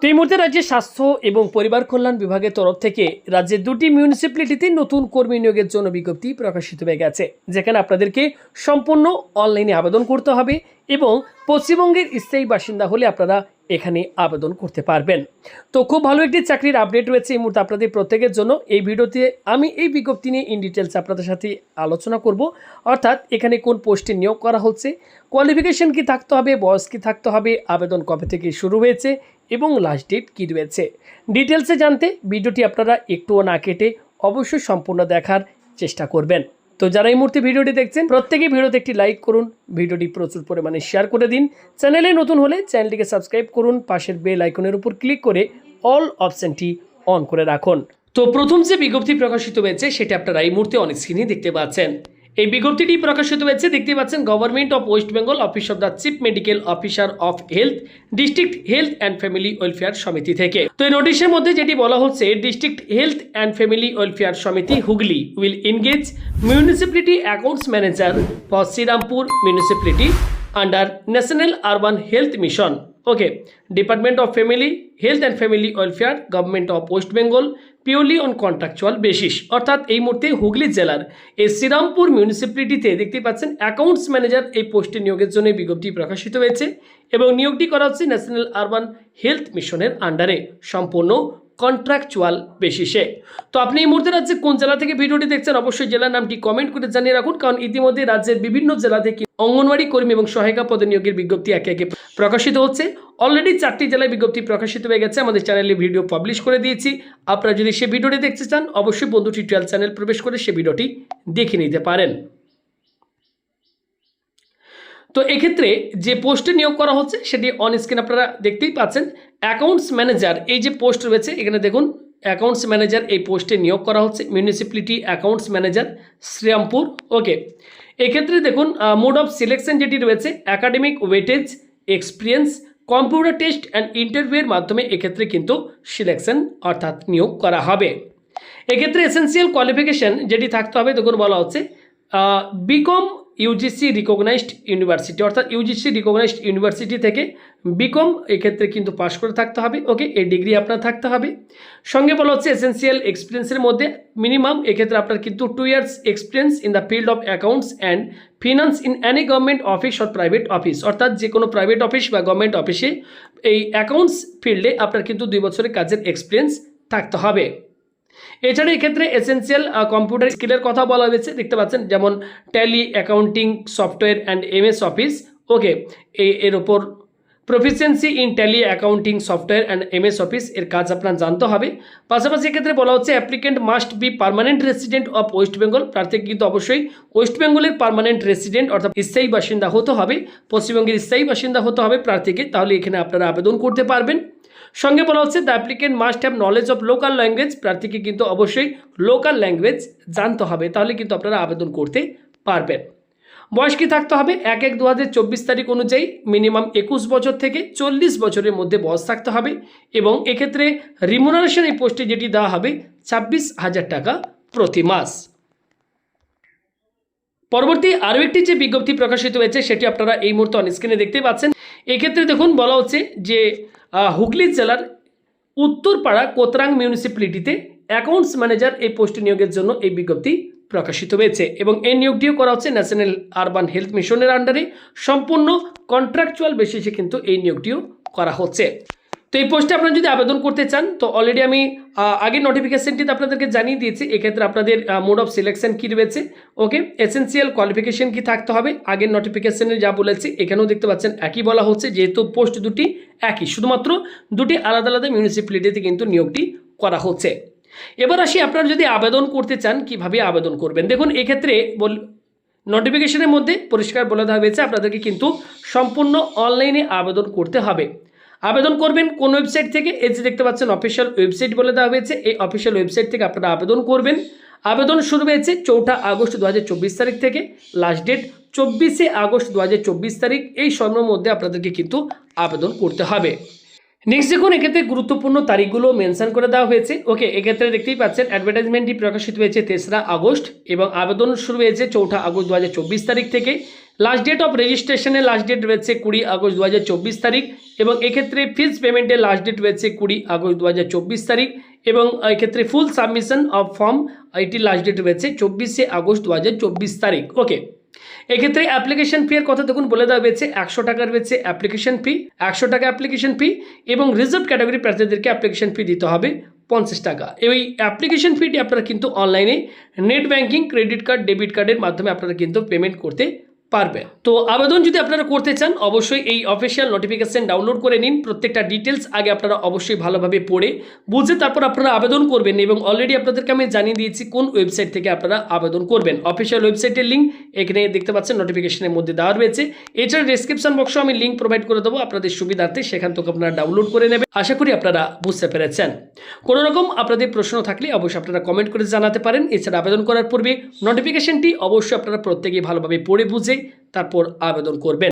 তো এই মুহূর্তে রাজ্যের স্বাস্থ্য এবং পরিবার কল্যাণ বিভাগের তরফ থেকে রাজ্যের দুটি মিউনিসিপ্যালিটিতে নতুন কর্মী নিয়োগের জন্য বিজ্ঞপ্তি প্রকাশিত হয়ে গেছে, যেখানে আপনাদেরকে সম্পূর্ণ অনলাইনে আবেদন করতে হবে এবং পশ্চিমবঙ্গের স্থায়ী বাসিন্দা হলে আপনারা এখানে আবেদন করতে পারবেন। তো খুব ভালো একটি চাকরির আপডেট রয়েছে এই মুহূর্তে আপনাদের প্রত্যেকের জন্য। এই ভিডিওতে আমি এই বিজ্ঞপ্তি নিয়ে ইন ডিটেলস আপনাদের সাথে আলোচনা করব। অর্থাৎ এখানে কোন পোস্টে নিয়োগ করা হচ্ছে কোয়ালিফিকেশন কি থাকতে হবে, বয়স কি থাকতে হবে, আবেদন কবে থেকে শুরু হয়েছে এবং লাস্ট ডেট কী রয়েছে। ডিটেলসে জানতে ভিডিওটি আপনারা একটুও না কেটে অবশ্যই সম্পূর্ণ দেখার চেষ্টা করবেন। তো যারা এই মুহূর্তে ভিডিওটি দেখছেন, প্রত্যেকেই ভিডিওতে একটি লাইক করুন, ভিডিওটি প্রচুর পরিমাণে শেয়ার করে দিন। চ্যানেলে নতুন হলে চ্যানেলটিকে সাবস্ক্রাইব করুন, পাশের বেল আইকনের উপর ক্লিক করে অল অপশানটি অন করে রাখুন। তো প্রথম যে বিজ্ঞপ্তি প্রকাশিত হয়েছে, সেটা আপনারা এই মুহূর্তে অনেক স্ক্রিনে দেখতে পাচ্ছেন। এই বিজ্ঞপ্তিটি প্রকাশিত হয়েছে, দেখতে পাচ্ছেন government of West Bengal office of the chief medical officer of health district health and family welfare সমিতি থেকে তো এই নোটিশের মধ্যে যেটি বলা হচ্ছে district health and family welfare সমিতি Hooghly will engage municipality accounts manager for Serampore municipality under national urban health mission okay department of family health and family welfare government of West Bengal purely on contractual basis অর্থাৎ এই মুহূর্তে হুগলি জেলার এই শ্রীরামপুর মিউনিসিপ্যালিটিতে দেখতে পাচ্ছেন accounts manager এই পোস্টে নিয়োগের জন্য বিজ্ঞপ্তি প্রকাশিত হয়েছে এবং নিয়োগটি করা হচ্ছে ন্যাশনাল আরবান হেলথ মিশনের আন্ডারে সম্পূর্ণ কন্ট্রাকচুয়াল বেসিসে তো আপনি এই মুহূর্তে রাজ্যে কোন জেলা থেকে ভিডিওটি দেখছেন, অবশ্যই জেলার নামটি কমেন্ট করে জানিয়ে রাখুন, কারণ ইতিমধ্যে রাজ্যের বিভিন্ন জেলা থেকে অঙ্গনওয়াড়ি কর্মী এবং সহায়িকা পদে নিয়োগের বিজ্ঞপ্তি একে একে প্রকাশিত হচ্ছে। অলরেডি চারটি জেলায় বিজ্ঞপ্তি প্রকাশিত হয়ে গেছে, আমাদের চ্যানেলে ভিডিও পাবলিশ করে দিয়েছি। আপনারা যদি সে ভিডিওটি দেখতে চান, অবশ্যই বন্ধু টিউটোরিয়াল চ্যানেল প্রবেশ করে সে ভিডিওটি দেখে নিতে পারেন। তো এক্ষেত্রে যে পোস্টে নিয়োগ করা হচ্ছে, সেটি অন স্ক্রিন আপনারা দেখতেই পাচ্ছেন। অ্যাকাউন্টস ম্যানেজার এই যে পোস্ট রয়েছে, এখানে দেখুন অ্যাকাউন্টস ম্যানেজার এই পোস্টে নিয়োগ করা হচ্ছে। Municipality accounts manager Serampore okay এক্ষেত্রে দেখুন মোড অফ সিলেকশন যেটি রয়েছে academic weightage experience computer test and ইন্টারভিউয়ের মাধ্যমে এক্ষেত্রে কিন্তু সিলেকশন অর্থাৎ নিয়োগ করা হবে। এক্ষেত্রে এসেন্সিয়াল কোয়ালিফিকেশন যেটি থাকতে হবে, দেখুন বলা হচ্ছে বিকম ইউজিসি রিকগনাইজড ইউনিভার্সিটি অর্থাৎ ইউজিসি রিকগনাইজড ইউনিভার্সিটি থেকে বিকম এক্ষেত্রে কিন্তু পাশ করে থাকতে হবে। ওকে এই ডিগ্রি আপনার থাকতে হবে। সঙ্গে বলা হচ্ছে এসেন্সিয়াল এক্সপিরিয়েন্সের মধ্যে মিনিমাম এক্ষেত্রে আপনার কিন্তু two years experience in the field of accounts and finance in any government office or private office অর্থাৎ যে কোনো প্রাইভেট অফিস বা গভর্নমেন্ট অফিসে এই অ্যাকাউন্টস ফিল্ডে আপনার কিন্তু দুই বছরের কাজের এক্সপিরিয়েন্স থাকতে হবে। এছাড়া এক্ষেত্রে এসেন্সিয়াল কম্পিউটার স্কিলের কথা বলা হয়েছে। দেখতে পাচ্ছেন, যেমন Tally accounting software and MS office okay এর ওপর proficiency in Tally accounting software and MS office এর কাজ আপনার জানতে হবে। পাশাপাশি এক্ষেত্রে বলা হচ্ছে applicant must be permanent resident of West Bengal প্রার্থী কিন্তু অবশ্যই ওয়েস্ট বেঙ্গলের পার্মানেন্ট রেসিডেন্ট অর্থাৎ স্থায়ী বাসিন্দা হতে হবে। পশ্চিমবঙ্গের স্থায়ী বাসিন্দা হতে হবে প্রার্থীকে। তাহলে এখানে আপনারা আবেদন করতে পারবেন। সঙ্গে বলা হচ্ছে the applicant must have knowledge of local language প্রার্থীকে কিন্তু অবশ্যই লোকাল ল্যাঙ্গুয়েজ জানতে হবে, তাহলে কিন্তু আপনারা আবেদন করতে পারবেন। বয়স কি থাকতে হবে? এক এক দু তারিখ অনুযায়ী মিনিমাম একুশ বছর থেকে চল্লিশ বছরের মধ্যে বয়স থাকতে হবে এবং এক্ষেত্রে রিমুনারেশন এই পোস্টে যেটি দেওয়া হবে, ছাব্বিশ হাজার টাকা প্রতি মাস। পরবর্তী আরও একটি যে বিজ্ঞপ্তি প্রকাশিত হয়েছে, সেটি আপনারা এই মুহূর্তে অন স্ক্রিনে দেখতে পাচ্ছেন। এক্ষেত্রে দেখুন, বলা হচ্ছে যে হুগলি জেলার উত্তরপাড়া কোতরাং মিউনিসিপ্যালিটিতে অ্যাকাউন্টস ম্যানেজার এই পোস্টে নিয়োগের জন্য এই বিজ্ঞপ্তি প্রকাশিত হয়েছে এবং এই নিয়োগটিও করা হচ্ছে ন্যাশনাল আরবান হেলথ মিশনের আন্ডারে সম্পূর্ণ কন্ট্রাকচুয়াল বেসিসে কিন্তু এই নিয়োগটিও করা হচ্ছে। এই পোস্টে আপনারা যদি আবেদন করতে চান, তো অলরেডি আমি আগের নোটিফিকেশনটিতে আপনাদেরকে জানিয়ে দিয়েছি, এক্ষেত্রে আপনাদের মোড অফ সিলেকশন কী রয়েছে ওকে এসেন্সিয়াল কোয়ালিফিকেশন কি থাকতে হবে, আগের নোটিফিকেশনে যা বলেছি, এখানেও দেখতে পাচ্ছেন, একই বলা হচ্ছে, যেহেতু পোস্ট দুটি একই, শুধুমাত্র দুটি আলাদা আলাদা মিউনিসিপ্যালিটিতে কিন্তু নিয়োগটি করা হচ্ছে। এবার আসি, আপনারা যদি আবেদন করতে চান, কীভাবে আবেদন করবেন? দেখুন, এক্ষেত্রে বল নোটিফিকেশনের মধ্যে পরিষ্কার বলে দেওয়া হয়েছে, আপনাদেরকে কিন্তু সম্পূর্ণ অনলাইনে আবেদন করতে হবে। আবেদন করবেন কোন ওয়েবসাইট থেকে? এই যে দেখতে পাচ্ছেন অফিসিয়াল ওয়েবসাইট বলে দেওয়া হয়েছে। এই অফিসিয়াল ওয়েবসাইট থেকে আপনারা আবেদন করবেন। আবেদন শুরু হয়েছে চৌঠা আগস্ট দু হাজার চব্বিশ তারিখ থেকে। লাস্ট ডেট চব্বিশে আগস্ট দু হাজার চব্বিশ তারিখ। এই সময়ের মধ্যে আপনাদেরকে কিন্তু আবেদন করতে হবে। নেক্সট দেখুন, এক্ষেত্রে গুরুত্বপূর্ণ তারিখগুলো মেনশন করে দেওয়া হয়েছে। ওকে এক্ষেত্রে দেখতেই পাচ্ছেন অ্যাডভার্টাইজমেন্টটি প্রকাশিত হয়েছে তেসরা আগস্ট এবং আবেদন শুরু হয়েছে চৌঠা আগস্ট দুহাজার চব্বিশ তারিখ থেকে। লাস্ট ডেট অফ রেজিস্ট্রেশনের লাস্ট ডেট রয়েছে কুড়ি আগস্ট দু হাজার চব্বিশ তারিখ এবং এক্ষেত্রে ফিজ পেমেন্টের লাস্ট ডেট রয়েছে কুড়ি আগস্ট দু হাজার চব্বিশ তারিখ এবং এক্ষেত্রে ফুল সাবমিশন অফ ফর্ম এটির লাস্ট ডেট রয়েছে চব্বিশে আগস্ট দু হাজার চব্বিশ তারিখ। ওকে এক্ষেত্রে অ্যাপ্লিকেশন ফি এর কথা দেখুন, বলে দেওয়া হয়েছে একশো টাকা রয়েছে অ্যাপ্লিকেশন ফি একশো টাকা অ্যাপ্লিকেশন ফি এবং রিজার্ভ ক্যাটাগরি প্রার্থীদেরকে অ্যাপ্লিকেশন ফি দিতে হবে পঞ্চাশ টাকা। এই অ্যাপ্লিকেশন ফিটি আপনারা কিন্তু অনলাইনে net banking credit card debit কার্ডের মাধ্যমে আপনারা কিন্তু পেমেন্ট করতে পারবেন তো আবেদন যদি আপনারা করতে চান, অবশ্যই এই অফিসিয়াল নোটিফিকেশান ডাউনলোড করে নিন। প্রত্যেকটা ডিটেলস আগে আপনারা অবশ্যই ভালোভাবে পড়ে, বুঝে তারপর আপনারা আবেদন করবেন এবং অলরেডি আপনাদেরকে আমি জানিয়ে দিয়েছি কোন ওয়েবসাইট থেকে আপনারা আবেদন করবেন। অফিসিয়াল ওয়েবসাইটের লিঙ্ক এখানে দেখতে পাচ্ছেন নোটিফিকেশনের মধ্যে দেওয়া রয়েছে। এছাড়া ডিসক্রিপশন বক্সে আমি লিঙ্ক প্রোভাইড করে দেবো। আপনাদের সুবিধার্থে সেখান থেকে আপনারা ডাউনলোড করে নেবেন। আশা করি আপনারা বুঝতে পেরেছেন। কোনো রকম আপনাদের প্রশ্ন থাকলে অবশ্যই আপনারা কমেন্ট করে জানাতে পারেন। এছাড়া আবেদন করার পূর্বে নোটিফিকেশনটি অবশ্যই আপনারা প্রত্যেকেই ভালোভাবে পড়ে বুঝে তারপর আবেদন করবেন।